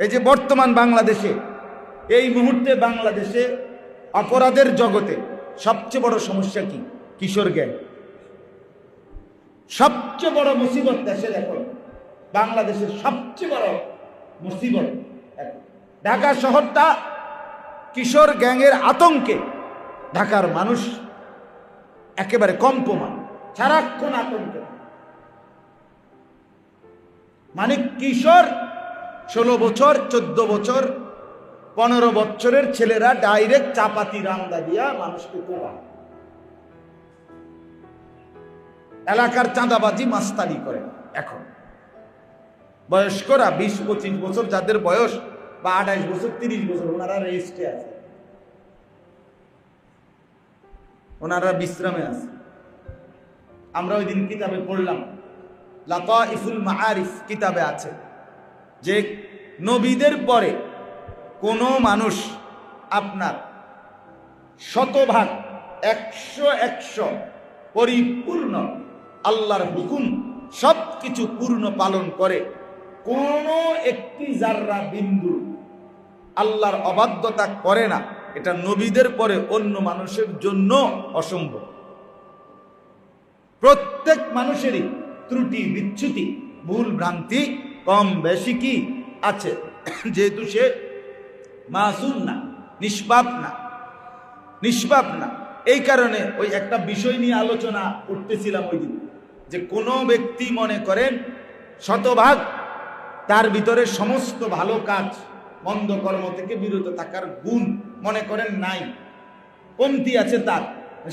এই যে বর্তমান বাংলাদেশে, এই মুহূর্তে বাংলাদেশে অপরাধের জগতে সবচেয়ে বড় সমস্যা কি? কিশোর গ্যাং সবচেয়ে বড় মুসিবত দেশের এখন, বাংলাদেশের সবচেয়ে বড় মুসিবত ঢাকা শহরটা কিশোর গ্যাংয়ের আতঙ্কে ঢাকার মানুষ একেবারে কম্পমান, সারাক্ষণ আতঙ্কে। মানে কিশোর ষোলো বছর, চোদ্দ বছর, পনেরো বছরের ছেলেরা ডাইরেক্ট চাপাতি রান্দা দিয়া মানুষকে কোবা এলাকার চাঁদাবাজি মাস্তানি করে এখন। বয়স্করা বিশ, পঁচিশ বছর, যাদের বয়স বা আঠাইশ বছর, তিরিশ বছর, ওনারা রেস্টে আছে। ওনারা বিশ্রামে আছে। আমরা ওই দিন কিতাবে পড়লাম লাতা ইফুল মাআরিফ কিতাবে আছে। যে নবীদের পরে কোনো মানুষ আপনার শতভাগ একশো একশো পরিপূর্ণ আল্লাহর হুকুম সব কিছু পূর্ণ পালন করে কোনো একটি জাররা বিন্দু আল্লাহর অবাধ্যতা করে না, এটা নবীদের পরে অন্য মানুষের জন্য অসম্ভব। প্রত্যেক মানুষেরই ত্রুটি, বিচ্যুতি, ভুল ভ্রান্তি কম বেশি কি আছে? যেহেতু সে মাসুম না, নিষ্পাপ না নিষ্পাপ না। এই কারণে ওই একটা বিষয় নিয়ে আলোচনা করতেছিলাম ওই দিন, যে কোনো ব্যক্তি মনে করেন শতভাগ তার ভিতরে সমস্ত ভালো কাজ, মন্দ কর্ম থেকে বিরত থাকার গুণ মনে করেন নাই। কমতি আছে তার।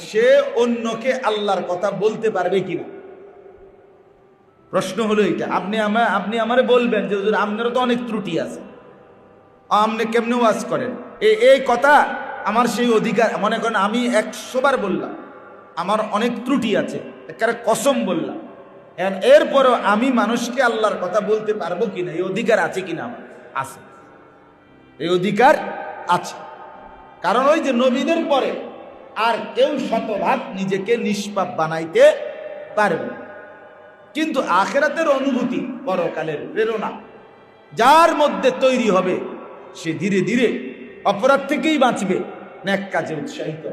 সে অন্যকে আল্লাহর কথা বলতে পারবে কিনা? প্রশ্ন হলো এটা আপনি আমার আপনি আমারে বলবেন যে আপনারও তো অনেক ত্রুটি আছে। আপনি কেমনে ওয়াজ করেন? এই এই কথা আমার সেই অধিকার, মনে করেন আমি একশোবার বললাম। আমার অনেক ত্রুটি আছে, একেবারে কসম বললাম। এর- এরপরও আমি মানুষকে আল্লাহর কথা বলতে পারব কিনা, এই অধিকার আছে কিনা আমার? আছে। এই অধিকার আছে। কারণ ওই যে নবীদের পরে আর কেউ শতভাগ নিজেকে নিষ্পাপ বানাইতে পারবে না। কিন্তু আখেরাতের অনুভূতি পরকালের প্রেরণা। যার মধ্যে তৈরি হবে, সে ধীরে ধীরে অপরাধ থেকেই বাঁচবে, ন্যাক কাজে উৎসাহিত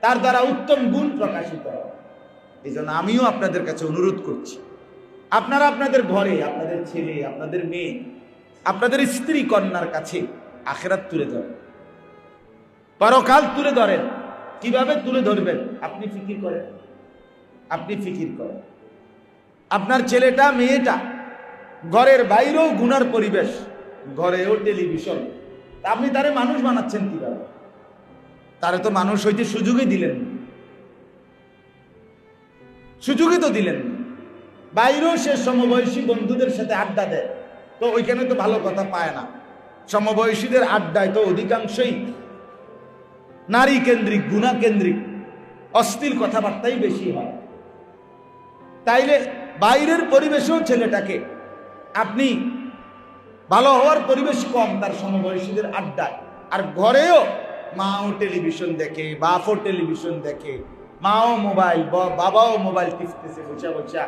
তার দ্বারা উত্তম গুণ প্রকাশিত এই জন্য আমিও আপনাদের কাছে অনুরোধ করছি, আপনারা আপনাদের ঘরে, আপনাদের ছেলে, আপনাদের মেয়ে, আপনাদের স্ত্রী কন্যার কাছে আখেরাত তুলে ধরেন। পরকাল তুলে ধরেন। কীভাবে তুলে ধরবেন? আপনি ফিকির করেন। আপনি ফিকির করেন। আপনার ছেলেটা, মেয়েটা, ঘরের বাইরেও গুনার পরিবেশ, ঘরেও টেলিভিশন আপনি তারে মানুষ বানাচ্ছেন কীভাবে? তারে তো মানুষ হইতে সুযোগই দিলেন সুযোগই তো দিলেন বাইরেও সে সমবয়সী বন্ধুদের সাথে আড্ডা দেয়। তো ওইখানে তো ভালো কথা পায় না। সমবয়সীদের আড্ডায় তো অধিকাংশই নারী কেন্দ্রিক গুণা কেন্দ্রিক অস্থির কথাবার্তাই বেশি হয়। তাইলে বাইরের পরিবেশেও ছেলেটাকে। আপনি ভালো হওয়ার পরিবেশ কম তার সমবয়সীদের আড্ডায়। আর ঘরেও মাও টেলিভিশন দেখে, বাপও টেলিভিশন দেখে, মাও মোবাইল বাবাও মোবাইল টিপতেছে বসা বসা।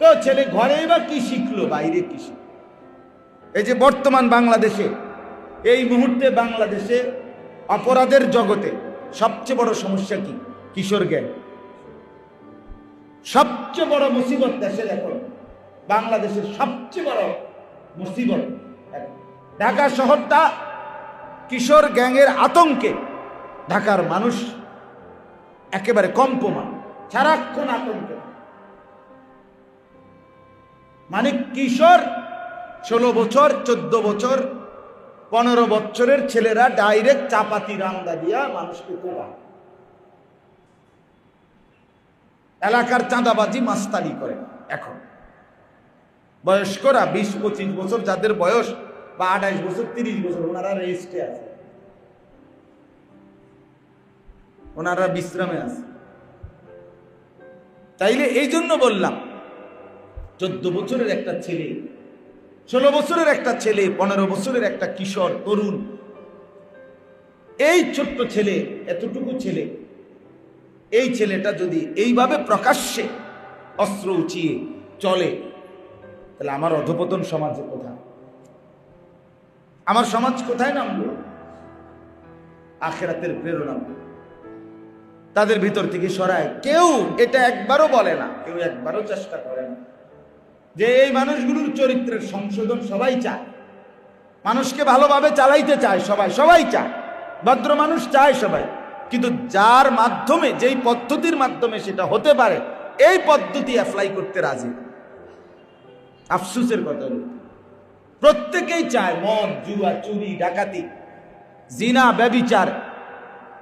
তো ছেলে ঘরেই বা কি শিখলো, বাইরে কি শিখলো? এই যে বর্তমান বাংলাদেশে, এই মুহূর্তে বাংলাদেশে অপরাধের জগতে সবচেয়ে বড় সমস্যা কি? কিশোর গ্যাং সবচেয়ে বড় মুসিবত দেশের এখন, বাংলাদেশের সবচেয়ে বড় মুসিবত ঢাকা শহরটা কিশোর গ্যাংয়ের আতঙ্কে ঢাকার মানুষ একেবারে কম্পমান, সারাক্ষণ আতঙ্কে। মানে কিশোর ষোলো বছর, চোদ্দ বছর, পনেরো বছরের ছেলেরা ডাইরেক্ট চাপাতি রান্দা দিয়া মানুষকে কোবা এলাকার চাঁদাবাজি মাস্তানি করে এখন। বয়স্করা বিশ, পঁচিশ বছর, যাদের বয়স বা আঠাইশ বছর, তিরিশ বছর, ওনারা রেস্টে আছে। ওনারা বিশ্রামে আছে। তাইলে এই জন্য বললাম, চোদ্দ বছরের একটা ছেলে, ষোলো বছরের একটা ছেলে, পনেরো বছরের একটা কিশোর, তরুণ, এই ছোট্ট ছেলে, এতটুকু ছেলে এই ছেলেটা যদি এইভাবে প্রকাশ্যে অস্ত্র উঁচিয়ে চলে, তাহলে আমার অধপতন সমাজে কোথায়? আমার সমাজ কোথায় নামলো? আখেরাতের প্রেরণা তাদের ভিতর থেকে সরায়। কেউ এটা একবারও বলে না, কেউ একবারও চেষ্টা করে না। যে এই মানুষগুলোর চরিত্রের সংশোধন সবাই চায়। মানুষকে ভালোভাবে চালাইতে চায় সবাই সবাই চায়। ভদ্র মানুষ চায় সবাই। কিন্তু যার মাধ্যমে, যেই পদ্ধতির মাধ্যমে সেটা হতে পারে, এই পদ্ধতি অ্যাপ্লাই করতে রাজি। আফসুসের কথা প্রত্যেকেই চায় মদ, জুয়া, চুরি, ডাকাতি, জিনা, ব্যবিচার,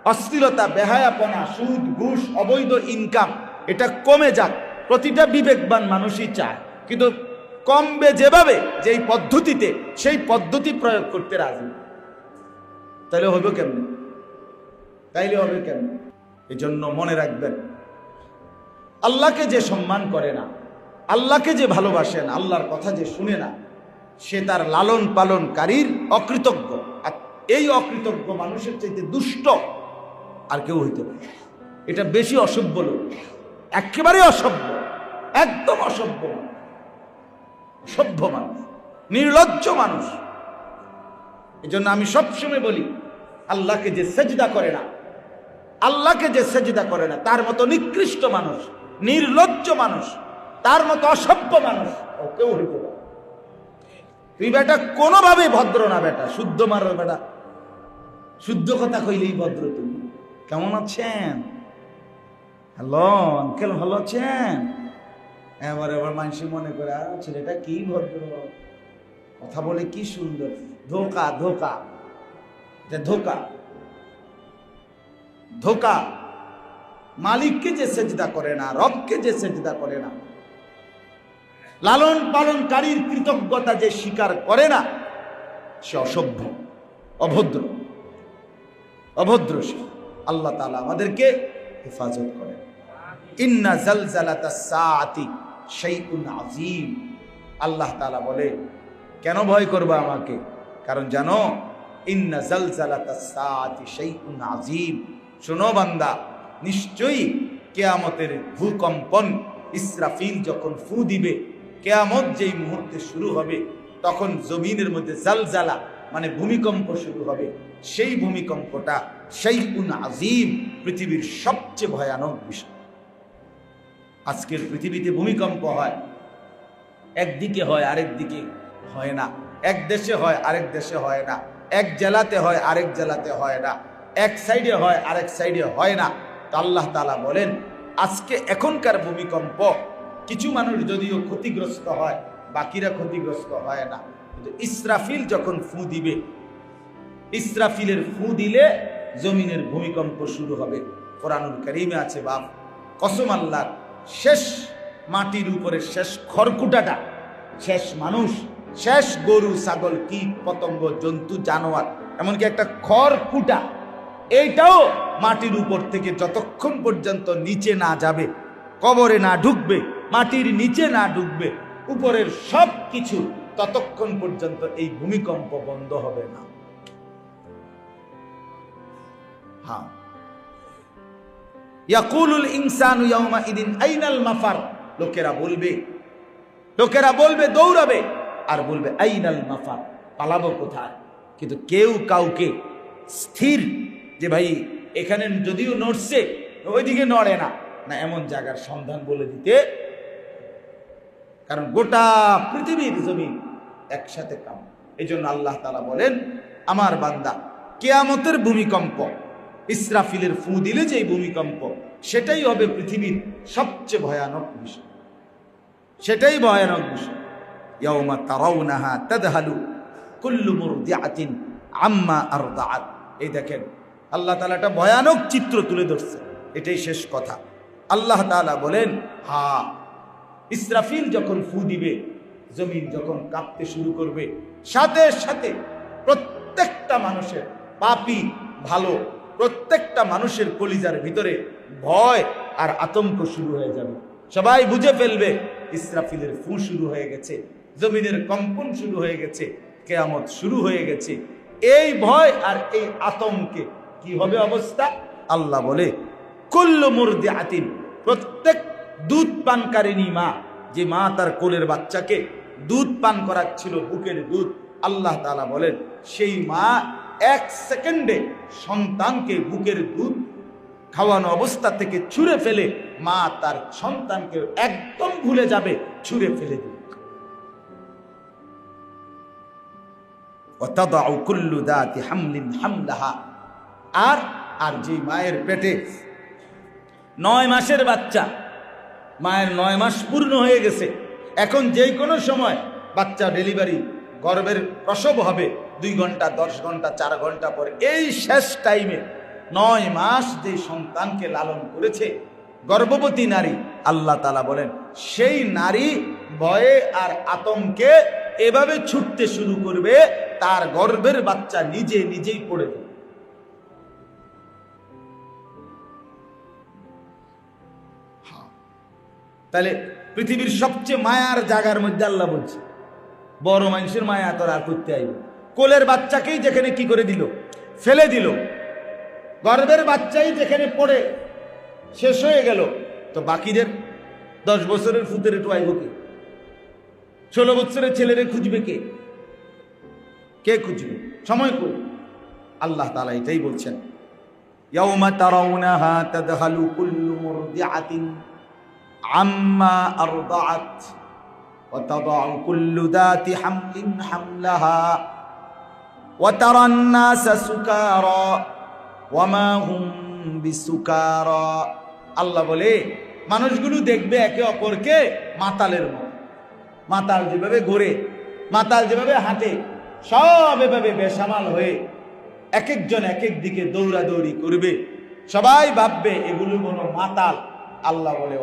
অশ্লীলতা, বেহায়াপনা, সুদ, ঘুষ, অবৈধ ইনকাম এটা কমে যাক। প্রতিটা বিবেকবান মানুষই চায়। কিন্তু কমবে যেভাবে, যেই পদ্ধতিতে, সেই পদ্ধতি প্রয়োগ করতে রাজি। তাহলে হবে কেমনে? তাইলে হবে কেন? এই জন্য মনে রাখবেন, আল্লাহকে যে সম্মান করে না, আল্লাহকে যে ভালোবাসেন আল্লাহর কথা যে শুনে না, সে তার লালন পালনকারীর অকৃতজ্ঞ। আর এই অকৃতজ্ঞ মানুষের চাইতে দুষ্ট আর কেউ হইতে পারে এটা বেশি অসভ্য লোক, একেবারে অসভ্য, একদম অসভ্য সভ্য মানুষ, নির্লজ্জ মানুষ। এই জন্য আমি সবসময় বলি, আল্লাহকে যে সেজদা করে না আল্লাহকে যে সেজদা করে না, তার মতো নিকৃষ্ট মানুষ, নির্লজ্জ মানুষ, তার মতো অসভ্য মানুষ কেউ হইতে। তুই বেটা কোনোভাবে ভদ্র না বেটা শুদ্ধ মার বেটা শুদ্ধ কথা কইলেই ভদ্র তুমি। কেমন আছেন? হ্যালো, আঙ্কেল ভালো আছেন? এবার এবার মানুষ মনে করে আর ছেলেটা কি ভদ্র? কথা বলে কি সুন্দর? ধোকা ধোকা। এটা ধোকা। ধোকা। মালিককে যে সেজদা করে না, রবকে যে সেজদা করে না লালন পালনকারীর কৃতজ্ঞতা যে স্বীকার করে না, সে অসভ্য, অভদ্র অভদ্র সে। আল্লাহ তালা আমাদেরকে হেফাজত করে ইন্না জালজালাতা সাআতি শাইউন আযীম। আল্লাহ তাআলা বলে, কেন ভয় করবা আমাকে? কারণ জানো, ইন্না জালজালাতা সাআতি শাইউন আযীম। শোনো বান্দা নিশ্চয়ই কেয়ামতের ভূকম্পন ইসরাফিল যখন ফু দিবে, কেয়ামত যেই মুহূর্তে শুরু হবে, তখন জমিনের মধ্যে জালজালা মানে ভূমিকম্প শুরু হবে। সেই ভূমিকম্পটা শাইউন আজিম পৃথিবীর সবচেয়ে ভয়ানক বিষয়। আজকের পৃথিবীতে ভূমিকম্প হয়। একদিকে হয়, আরেক দিকে হয় না। এক দেশে হয়, আরেক দেশে হয় না। এক জেলাতে হয়, আরেক জেলাতে হয় না। এক সাইডে হয়, আরেক সাইডে হয় না। তো আল্লাহ তালা বলেন, আজকে এখনকার ভূমিকম্প, কিছু মানুষ যদিও ক্ষতিগ্রস্ত হয়, বাকিরা ক্ষতিগ্রস্ত হয় না। কিন্তু ইসরাফিল যখন ফু দিবে, ইসরাফিলের ফু দিলে জমিনের ভূমিকম্প শুরু হবে। কোরআনুল করিমে আছে, বাপ, কসম আল্লাহর, শেষ মাটির উপরে শেষ খড়কুটাটা, শেষ মানুষ, শেষ গরু, ছাগল, কীট, পতঙ্গ, জন্তু, জানোয়ার, এমনকি একটা খড়কুটা এইটাও মাটির উপর থেকে যতক্ষণ পর্যন্ত নিচে না যাবে, কবরে না ঢুকবে, মাটির নিচে না ঢুকবে, উপরের সব কিছু ততক্ষণ পর্যন্ত এই ভূমিকম্প বন্ধ হবে না। হ্যাঁ। ইয়াকুলুল ইনসানু ইয়াউমা ইদিন আইনাল মাফার। লোকেরা বলবে লোকেরা বলবে দৌড়াবে, আর বলবে আইনাল মাফার, পালাবো কোথায়? কিন্তু কেউ কাউকে স্থির যে ভাই, এখানে যদিও নড়ছে, ওইদিকে নড়ে না। না, এমন জায়গার সন্ধান বলে দিতে। কারণ গোটা পৃথিবীর জমিন একসাথে কাম। এই জন্য আল্লাহ তালা বলেন, আমার বান্দা, কেয়ামতের ভূমিকম্প, ইসরাফিলের ফু দিলে যে ভূমিকম্প, সেটাই হবে পৃথিবীর সবচেয়ে ভয়ানক বিষয়। সেটাই ভয়ানক বিষয়। আম্মা এই দেখেন আল্লাহ তাআলা একটা ভয়ানক চিত্র তুলে ধরছে। এটাই শেষ কথা। আল্লাহ তাআলা বলেন, হা, ইসরাফিল যখন ফু দিবে, জমিন যখন কাঁপতে শুরু করবে, সাথে সাথে প্রত্যেকটা মানুষের পাপি ভালো, প্রত্যেকটা মানুষের কলিজার ভিতরে ভয় আর আতঙ্ক শুরু হয়ে যাবে। সবাই বুঝে ফেলবে, ইসরাফিলের ফু শুরু হয়ে গেছে, জমিনের কম্পন শুরু হয়ে গেছে, কেয়ামত শুরু হয়ে গেছে। এই ভয় আর এই আতঙ্কে কি হবে অবস্থা আল্লাহ বলে কুল্লু মুরদি আতিন প্রত্যেক দুধ পানকারিনী মা যে মা তার কোলের বাচ্চাকে দুধ পান করাচ্ছিল বুকের দুধ আল্লাহ তালা বলেন সেই মা এক সেকেন্ডে সন্তানকে বুকের দুধ খাওয়ানো অবস্থা থেকে ছুঁড়ে ফেলে মা তার সন্তানকে একদম ভুলে যাবে ছুঁড়ে ফেলে দিবে وتضع كل ذات حمل حملها আর আর যে মায়ের পেটে নয় মাসের বাচ্চা, মায়ের নয় মাস পূর্ণ হয়ে গেছে, এখন যে কোনো সময় বাচ্চা ডেলিভারি গর্ভের প্রসব হবে, দুই ঘণ্টা, দশ ঘণ্টা, চার ঘণ্টা পর এই শেষ টাইমে নয় মাস যে সন্তানকে লালন করেছে গর্ভবতী নারী, আল্লাহ তালা বলেন, সেই নারী ভয়ে আর আতঙ্কে এভাবে ছুটতে শুরু করবে, তার গর্ভের বাচ্চা নিজে নিজেই পড়ে তাহলে পৃথিবীর সবচেয়ে মায়ার জাগার মধ্যে আল্লাহ বলছে, বড় মানুষের মায়া তোর আর করতে আইব কোলের বাচ্চাকেই যেখানে কি করে দিল? ফেলে দিল। গর্বের বাচ্চাই যেখানে পড়ে, শেষ হয়ে গেল। তো বাকিদের দশ বছরের ফুতের একটু আইব কে? ষোলো বছরের ছেলের খুঁজবে কে? কে খুঁজবে? সময় কই? আল্লাহ তালা এটাই বলছেন, ইয়াউমা তারাউনাহা তাদহালু কুল্লু মুরদিআতিন। عما أرضعت وتضع كل ذات حمل حملها وترى الناس سكارى وما هم بسكارى আল্লাহ বলে মানুষগুলো দেখবে একে অপরকে মাতালের মতো মাতাল যেভাবে ঘোরে মাতাল যেভাবে হাঁটে সব এভাবে বেসামাল হয়ে এক একজন এক এক দিকে দৌড়াদৌড়ি করবে সবাই ভাববে এগুলো কোনো মাতাল আল্লাহ বলে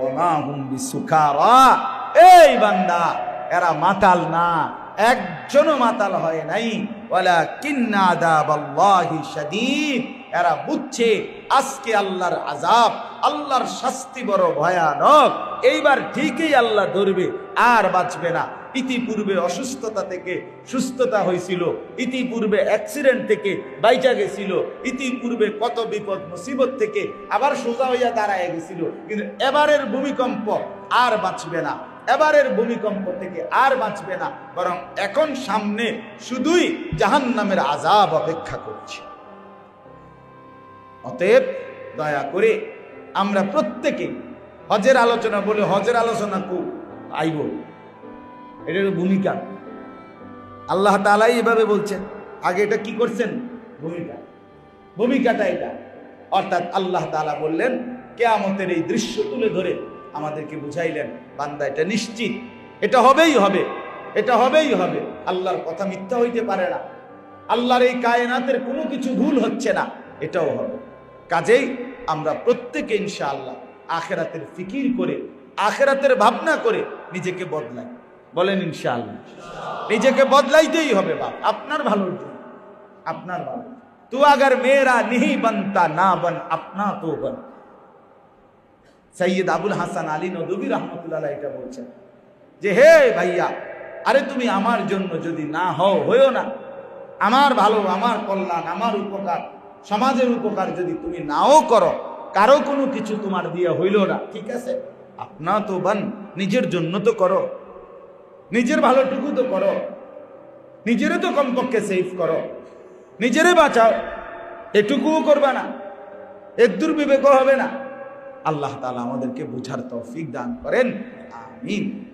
এই বান্দা, এরা মাতাল না, একজনও মাতাল হয় নাই। ওয়ালা কিন্না আযাবাল্লাহি শাদীদ। এরা বুঝছে, আজকে আল্লাহর আজাব আল্লাহর শাস্তি বড় ভয়ানক। এইবার ঠিকই আল্লাহ ধরবে, আর বাঁচবে না। ইতিপূর্বে অসুস্থতা থেকে সুস্থতা হয়েছিল, ইতিপূর্বে অ্যাক্সিডেন্ট থেকে বাইচা গেছিল, ইতিপূর্বে কত বিপদ, মুসিবত থেকে আবার সোজা হইয়া দাঁড়ায় গেছিল। কিন্তু এবারের ভূমিকম্প আর বাঁচবে না। এবারের ভূমিকম্প থেকে আর বাঁচবে না। বরং এখন সামনে শুধুই জাহান্নামের আজাব অপেক্ষা করছে। অতএব দয়া করে আমরা প্রত্যেকে হজের আলোচনা বলে হজের আলোচনা কু আইব। এটার ভূমিকা। আল্লাহ তালাই এভাবে বলছেন, আগে এটা কি করছেন? ভূমিকা। ভূমিকাটা এটা। অর্থাৎ আল্লাহ তালা বললেন, কেয়ামতের এই দৃশ্য তুলে ধরে আমাদেরকে বুঝাইলেন, বান্দা এটা নিশ্চিত। এটা হবেই হবে। এটা হবেই হবে। আল্লাহর কথা মিথ্যা হইতে পারে না। আল্লাহর এই কায়নাতের কোনো কিছু ভুল হচ্ছে না। এটাও হবে। কাজেই আমরা প্রত্যেকে ইনশাআল্লাহ আখেরাতের ফিকির করে, আখেরাতের ভাবনা করে নিজেকে বদলাই। বলেন ইনশাআল্লাহ। নিজেকে বদলাইতেই হবে বাপ, আপনার ভালোর জন্য। আপনার ভালো। তু আগার মেয়েরা নিহি বনতা না বন, আপনা তো বন। সৈয়দ আবুল হাসান আলী নদী রহমতুল্লাহ এটা বলছেন যে, হে ভাইয়া, আরে তুমি আমার জন্য যদি না হও, হইও না। আমার ভালো, আমার কল্যাণ, আমার উপকার, সমাজের উপকার যদি তুমি নাও করো, কারও কোনো কিছু তোমার দিয়ে হইল না। ঠিক আছে? আপনা তো বান, নিজের জন্য তো করো। নিজের ভালোটুকু তো করো। নিজেরে তো কমপক্ষে সেফ করো। নিজেরে বাঁচাও। এটুকুও করবে না। এর দুর্বিবেক হবে না। আল্লাহ তালা আমাদেরকে বুঝার তৌফিক দান করেন। আমিন।